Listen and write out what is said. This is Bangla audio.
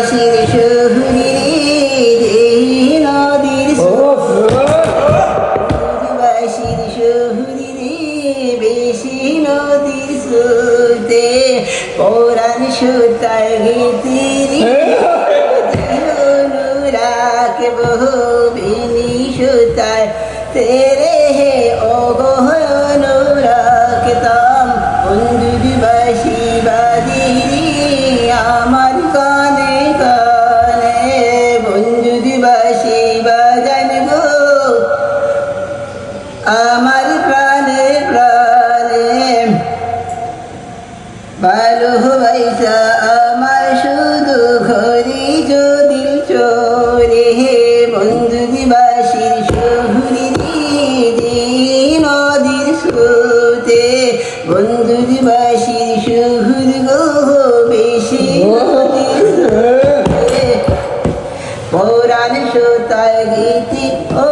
দিবাসীর সুহুরি নদীর দিবাসীর সুহুরি বেশি নদীর সুতে পৌরাণ সুতার গীতিরি তেরে হে ও গো অনুরাগ তাম বন্ধু ভালোবাসা আমার শুধু ঘরি যদি চোরে হে বন্ধু দিবাসীর শহুরি নদীর স্রোতে। বন্ধু দিবাসীর শহুর গো বেশি পৌরাণ সুতায় গীতি ও